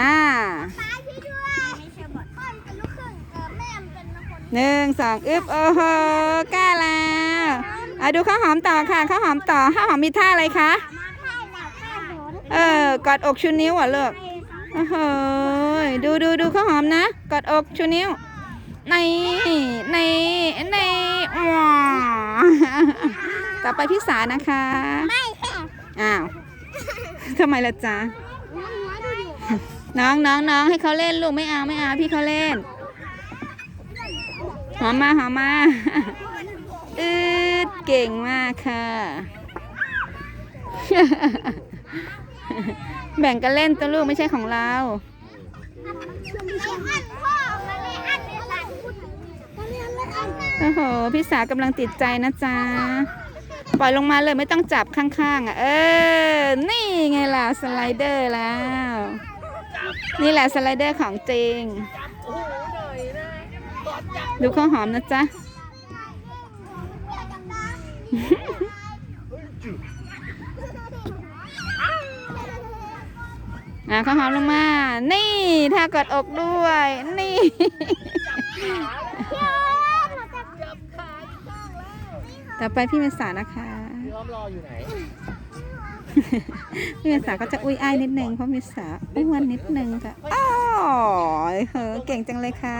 อ่าป้าพี่ด้วยไม่ใช่บอดพ่อเป็นลูกครึ่งเออแม่เป็นคนหนึ่งสองอึบโอ้โหกล้าแล้วอะดูข้าวหอมต่อค่ะข้าวหอมต่อข้าวหอมมีท่าอะไรคะมาค่ายแล้วค่ายโหนเออกอดอกชูนิ้วอะลูกโอ้โหดูดูดูข้าวหอมนะกอดอกชูนิ้วในในในว้าต่อไปพี่สานะคะ ไม่ค่ะอ้าวทำไมล่ะจ๊ะหัวดูดิ น้องน้องน้องให้เขาเล่นลูกไม่เอาไม่เอาพี่เขาเล่น หอมมาหอมมาอืดเก่งมากค่ะ แบ่งกันเล่นตัวลูกไม่ใช่ของเราไม่อันพ่อมาเลยอันเลยหลานพูดมาเลยอันเลยอันนะโอ้โหพี่สากำลังติดใจนะจ๊ะปล่อยลงมาเลยไม่ต้องจับข้างๆอะ เออ นี่ไงล่ะ สไลเดอร์แล้ว นี่แหละสไลเดอร์ของจริง ดูข้าวหอมนะจ๊ะ อะข้าวหอมลงมา นี่ถ้ากดอกด้วย นี่ต่อไปพี่เมษานะคะพี่อ้อมรออยู่ไหนพี่ เมษาก็จะอุ้ยอ้ายนิดนึงเพราะเมษาอ้วนนิดนึงค่ะอ๋อเฮ้อเก่งจังเลยค่ะ